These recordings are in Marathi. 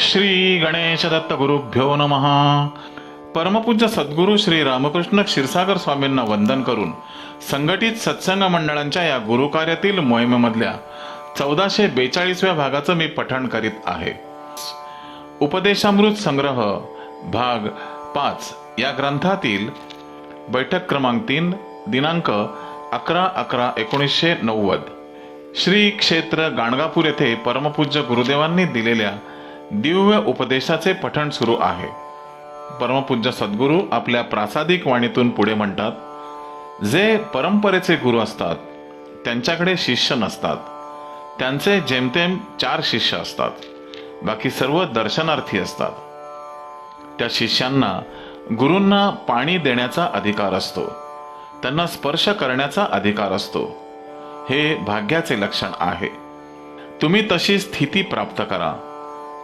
श्री गणेश दत्त गुरुभ्यो नमः. परमपूज्य सद्गुरू श्री रामकृष्ण क्षीरसागर स्वामींना वंदन करून संघटित सत्संग मंडळांच्या या गुरुकार्यातील मोहिमेमधल्या चौदाशे बेचाळीसव्या भागाचं मी पठण करीत आहे. उपदेशामृत संग्रह भाग पाच या ग्रंथातील बैठक क्रमांक तीन दिनांक अकरा अकरा एकोणीसशे नव्वद. श्री क्षेत्र गाणगापूर येथे परमपूज्य गुरुदेवांनी दिलेल्या दिव्य उपदेशाचे पठण सुरू आहे. परमपूज्य सद्गुरू आपल्या प्रासादिक वाणीतून पुढे म्हणतात जे परंपरेचे गुरु असतात त्यांच्याकडे शिष्य नसतात. त्यांचे जेमतेम चार शिष्य असतात. बाकी सर्व दर्शनार्थी असतात. त्या शिष्यांना गुरूंना पाणी देण्याचा अधिकार असतो. त्यांना स्पर्श करण्याचा अधिकार असतो. हे भाग्याचे लक्षण आहे. तुम्ही तशी स्थिती प्राप्त करा.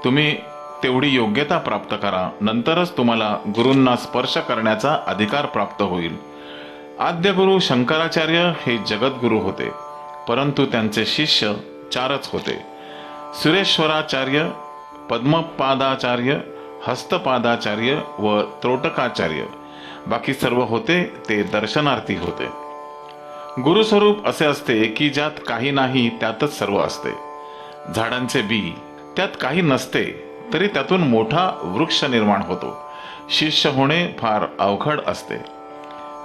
तुम्ही तेवढी योग्यता प्राप्त करा. नंतरच तुम्हाला गुरूंना स्पर्श करण्याचा अधिकार प्राप्त होईल. आद्य गुरु शंकराचार्य हे जगद्गुरू होते परंतु त्यांचे शिष्य चारच होते. सुरेश्वराचार्य पद्मपादाचार्य हस्तपादाचार्य व त्रोटकाचार्य. बाकी सर्व होते ते दर्शनार्थी होते. गुरुस्वरूप असे असते की ज्यात काही नाही त्यातच सर्व असते. झाडांचे बी त्यात काही नसते तरी त्यातून मोठा वृक्ष निर्माण होतो. शिष्य होणे फार अवघड असते.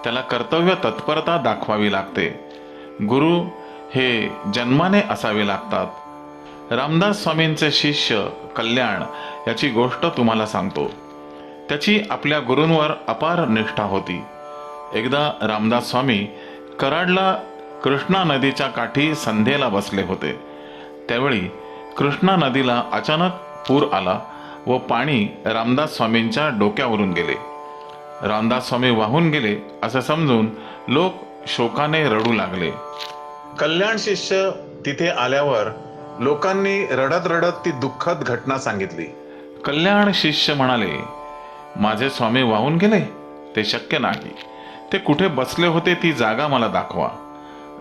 त्याला कर्तव्य तत्परता दाखवावी लागते. गुरु हे जन्माने असावे लागतात. रामदास स्वामींचे शिष्य कल्याण याची गोष्ट तुम्हाला सांगतो. त्याची आपल्या गुरूंवर अपार निष्ठा होती. एकदा रामदास स्वामी कराडला कृष्णा नदीच्या काठी संध्येला बसले होते. त्यावेळी कृष्णा नदीला अचानक पूर आला व पाणी रामदास स्वामींच्या डोक्यावरून गेले. रामदास स्वामी वाहून गेले असं समजून लोक शोकाने रडू लागले. कल्याण शिष्य तिथे आल्यावर लोकांनी रडत रडत ती दुःखद घटना सांगितली. कल्याण शिष्य म्हणाले माझे स्वामी वाहून गेले? ते शक्य नाही. ते कुठे बसले होते ती जागा मला दाखवा.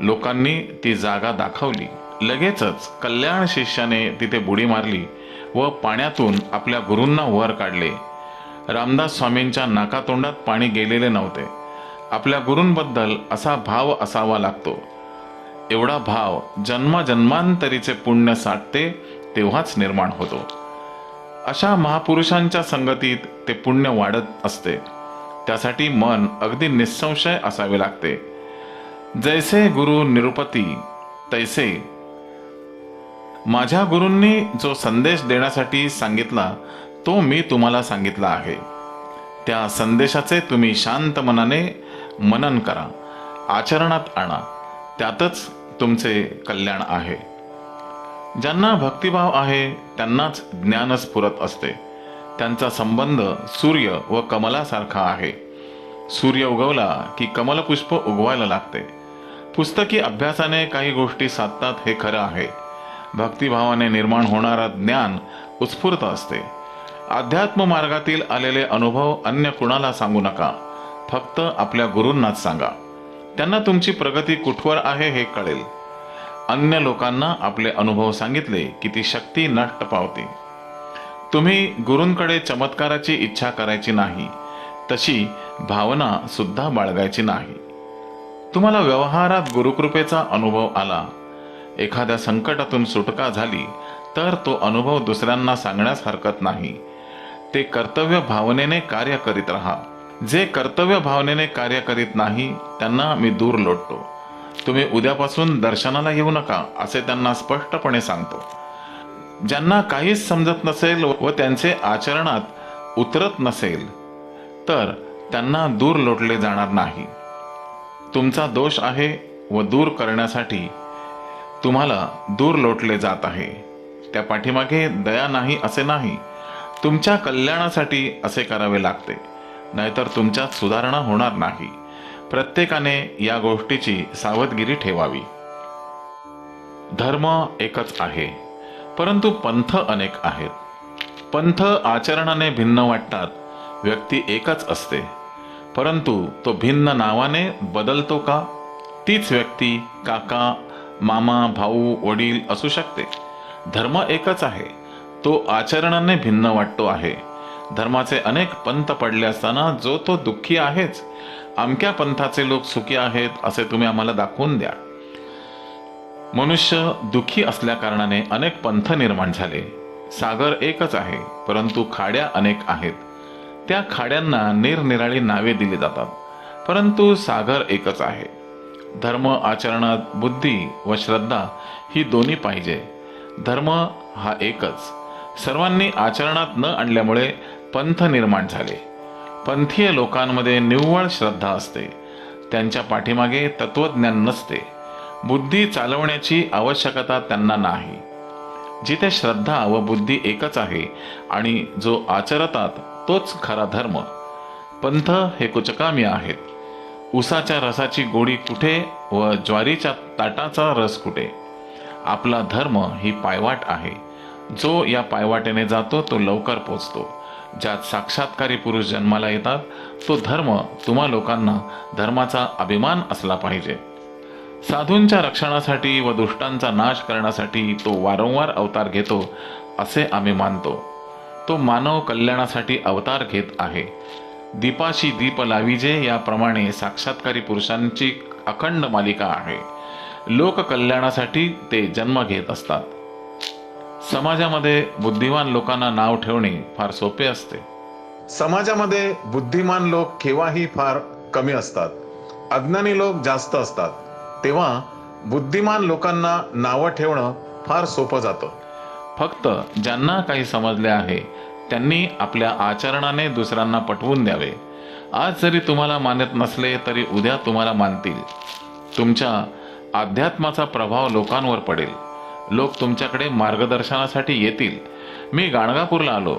लोकांनी ती जागा दाखवली. लगेचच कल्याण शिष्याने तिथे बुडी मारली व पाण्यातून आपल्या गुरूंना वर काढले. रामदास स्वामींच्या नाकातोंडात पाणी गेलेले नव्हते. आपल्या गुरूंबद्दल असा भाव असावा लागतो. एवढा भाव जन्मजन्मांतरीचे पुण्य साठते तेव्हाच निर्माण होतो. अशा महापुरुषांच्या संगतीत ते पुण्य वाढत असते. त्यासाठी मन अगदी निसंशय असावे लागते. जैसे गुरु निरुपती तैसे माझ्या गुरूंनी जो संदेश देण्यासाठी सांगितला तो मी तुम्हाला सांगितला आहे. त्या संदेशाचे तुम्ही शांत मनाने मनन करा आचरणात आणा त्यातच तुमचे कल्याण आहे. ज्यांना भक्तिभाव आहे त्यांनाच ज्ञान स्फुरत असते. त्यांचा संबंध सूर्य व कमलासारखा आहे. सूर्य उगवला की कमलपुष्प उगवायला लागते. पुस्तकी अभ्यासाने काही गोष्टी साधतात हे खरं आहे. भक्तिभावाने निर्माण होणारा ज्ञान उत्स्फूर्त असते. अध्यात्म मार्गातील आलेले अनुभव अन्य कुणाला सांगू नका. फक्त आपल्या गुरूंनाच सांगा. त्यांना तुमची प्रगती कुठवर आहे हे कळेल. अन्य लोकांना आपले अनुभव सांगितले की ती शक्ती नष्ट पावते. तुम्ही गुरूंकडे चमत्काराची इच्छा करायची नाही. तशी भावना सुद्धा बाळगायची नाही. तुम्हाला व्यवहारात गुरुकृपेचा अनुभव आला. एखाद्या संकटातून सुटका झाली तर तो अनुभव दुसऱ्यांना सांगण्यास हरकत नाही. ते कर्तव्य भावनेने कार्य करीत राहा. जे कर्तव्य भावनेने कार्य करीत नाही त्यांना मी दूर लोटतो. तुम्ही उद्यापासून दर्शनाला येऊ नका असे त्यांना स्पष्टपणे सांगतो. ज्यांना काहीच समजत नसेल व त्यांचे आचरणात उतरत नसेल तर त्यांना दूर लोटले जाणार नाही. तुमचा दोष आहे व दूर करण्यासाठी तुम्हाला दूर लोटले जात आहे. त्या पाठीमागे दया नाही असे नाही. तुमच्या कल्याणासाठी असे करावे लागते. नाहीतर तुमच्यात सुधारणा होणार नाही. प्रत्येकाने या गोष्टीची सावधगिरी ठेवावी. धर्म एकच आहे. परंतु पंथ अनेक आहेत. पंथ आचरणाने भिन्न वाटतात. व्यक्ती एकच असते. परंतु तो भिन्न नावाने बदलतो का? तीच व्यक्ती काका मामा भाऊ वडील असू शकते. धर्म एकच आहे. तो आचरणाने भिन्न वाटतो आहे. धर्माचे अनेक पंथ पडले असताना जो तो दुःखी आहेच. अमक्या पंथाचे लोक सुखी आहेत असे तुम्ही आम्हाला दाखवून द्या. मनुष्य दुःखी असल्याकारणाने अनेक पंथ निर्माण झाले. सागर एकच आहे परंतु खाड्या अनेक आहेत. त्या खाड्यांना निरनिराळी नावे दिली जातात. परंतु सागर एकच आहे. धर्म आचरणात बुद्धी व श्रद्धा ही दोन्ही पाहिजे. धर्म हा एकच. सर्वांनी आचरणात न आणल्यामुळे पंथ निर्माण झाले. पंथीय लोकांमध्ये निव्वळ श्रद्धा असते. त्यांच्या पाठीमागे तत्वज्ञान नसते. बुद्धी चालवण्याची आवश्यकता त्यांना नाही. जिथे श्रद्धा व बुद्धी एकच आहे आणि जो आचरतात तोच खरा धर्म. पंथ हे कुचकामी आहेत. उसाच्या रसाची गोडी कुठे व ज्वारीच्या ताटाचा रस कुठे? आपला धर्म ही पायवाट आहे. जो या पायवाटेने जातो तो लवकर पोचतो. ज्यात साक्षात्कारी पुरुष जन्माला येतात तो धर्म तुम्हा लोकांना धर्माचा अभिमान असला पाहिजे. साधूंच्या रक्षणासाठी व दुष्टांचा नाश करण्यासाठी तो वारंवार अवतार घेतो असे आम्ही मानतो. तो मानव कल्याणासाठी अवतार घेत आहे. दीपाशी दीप लाविजे याप्रमाणे साक्षात्कारी पुरुषांची अखंड मालिका आहे. लोक कल्याणासाठी ते जन्म घेत असतात. समाजामध्ये बुद्धिमान लोकांना नाव ठेवणे फार सोपे असते. समाजामध्ये बुद्धिमान लोक केव्हाही फार कमी असतात. अज्ञानी लोक जास्त असतात. तेव्हा बुद्धिमान लोकांना नावं ठेवणं फार सोपं जातं. फक्त ज्यांना काही समजले आहे त्यांनी आपल्या आचरणाने दुसऱ्यांना पटवून द्यावे. आज जरी तुम्हाला मानत नसले तरी उद्या तुम्हाला मानतील. तुमच्या अध्यात्माचा प्रभाव लोकांवर पडेल. लोक तुमच्याकडे मार्गदर्शनासाठी येतील. मी गाणगापूरला आलो.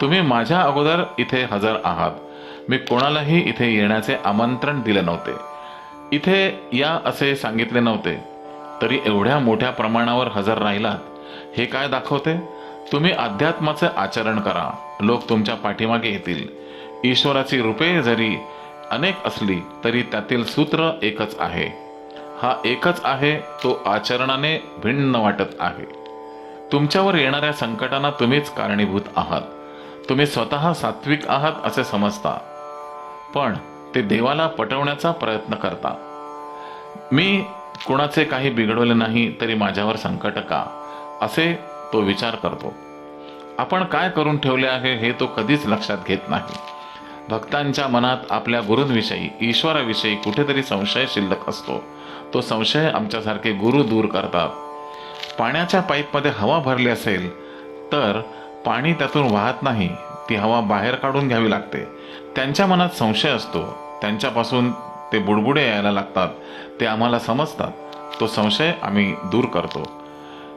तुम्ही माझ्या अगोदर इथे हजर आहात. मी कोणालाही इथे येण्याचे आमंत्रण दिले नव्हते. इथे या असे सांगितले नव्हते. तरी एवढ्या मोठ्या प्रमाणावर हजर राहिलात. हे काय दाखवते? तुम्ही अध्यात्माचे आचरण करा. लोक तुमच्या पाठीमागे येतील. ईश्वराची रूपे जरी अनेक असली तरी त्यातील सूत्र एकच आहे. हा एकच आहे तो आचरणाने भिन्न वाटत आहे. तुमच्यावर येणाऱ्या संकटांना तुम्हीच कारणीभूत आहात. तुम्ही स्वतः सात्विक आहात असे समजता. पण ते देवाला पटवण्याचा प्रयत्न करता. मी कुणाचे काही बिघडवले नाही तरी माझ्यावर संकट का? असे तो विचार करतो. आपण काय करून ठेवले आहे हे तो कधीच लक्षात घेत नाही. भक्तांच्या मनात आपल्या गुरूंविषयी ईश्वराविषयी कुठेतरी संशय शिल्लक असतो. तो संशय आमच्यासारखे गुरु दूर करतात. पाण्याच्या पाईपमध्ये हवा भरली असेल तर पाणी त्यातून वाहत नाही ती हवा बाहेर काढून घ्यावी लागते. त्यांच्या मनात संशय असतो. त्यांच्यापासून ते बुडबुडे यायला लागतात. ते आम्हाला समजतात. तो संशय आम्ही दूर करतो.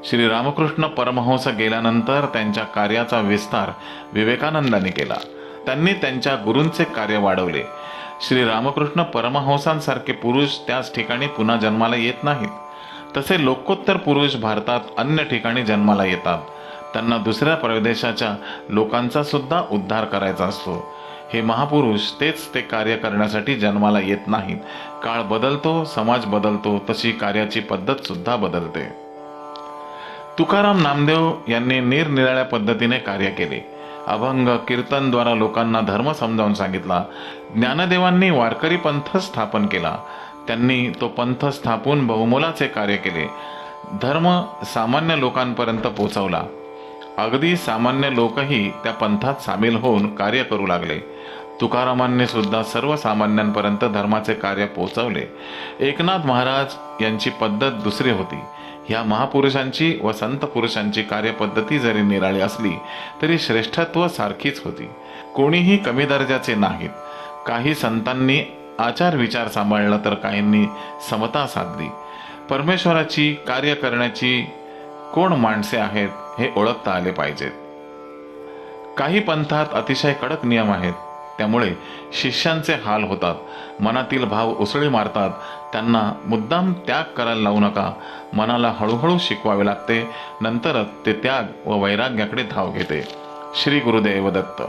श्री रामकृष्ण परमहंस गेल्यानंतर त्यांच्या कार्याचा विस्तार विवेकानंदांनी केला. त्यांनी त्यांच्या गुरूंचे कार्य वाढवले. श्री रामकृष्ण परमहंसांसारखे पुरुष त्याच ठिकाणी पुन्हा जन्माला येत नाहीत. तसे लोकोत्तर पुरुष भारतात अन्य ठिकाणी जन्माला येतात. त्यांना दुसऱ्या प्रदेशाच्या लोकांचा सुद्धा उद्धार करायचा असतो. हे महापुरुष तेच ते कार्य करण्यासाठी जन्माला येत नाहीत. काळ बदलतो समाज बदलतो तशी कार्याची पद्धतसुद्धा बदलते. तुकाराम नामदेव यांनी निरनिराळ्या पद्धतीने कार्य केले. अभंग कीर्तनद्वारा लोकांना धर्म समजावून सांगितला. ज्ञानदेवांनी वारकरी पंथ स्थापन केला. त्यांनी तो पंथ स्थापून बहुमोलाचे कार्य केले. धर्म सामान्य लोकांपर्यंत पोचवला अगदी सामान्य लोकही त्या पंथात सामील होऊन कार्य करू लागले. तुकारामांनी सुद्धा सर्वसामान्यांपर्यंत धर्माचे कार्य पोचवले एकनाथ महाराज यांची पद्धत दुसरी होती. ह्या महापुरुषांची व संत पुरुषांची कार्यपद्धती जरी निराळी असली तरी श्रेष्ठत्व सारखीच होती. कोणीही कमी दर्जाचे नाहीत. काही संतांनी आचार विचार सांभाळला तर काहींनी समता साधली. परमेश्वराची कार्य करण्याची कोण माणसे आहेत हे ओळखता आले पाहिजेत. काही पंथात अतिशय कडक नियम आहेत. त्यामुळे शिष्यांचे हाल होतात. मनातील भाव उसळी मारतात. त्यांना मुद्दाम त्याग करायला लावू नका. मनाला हळूहळू शिकवावे लागते. नंतरच ते त्याग व वैराग्याकडे धाव घेते. श्री गुरुदेव दत्त.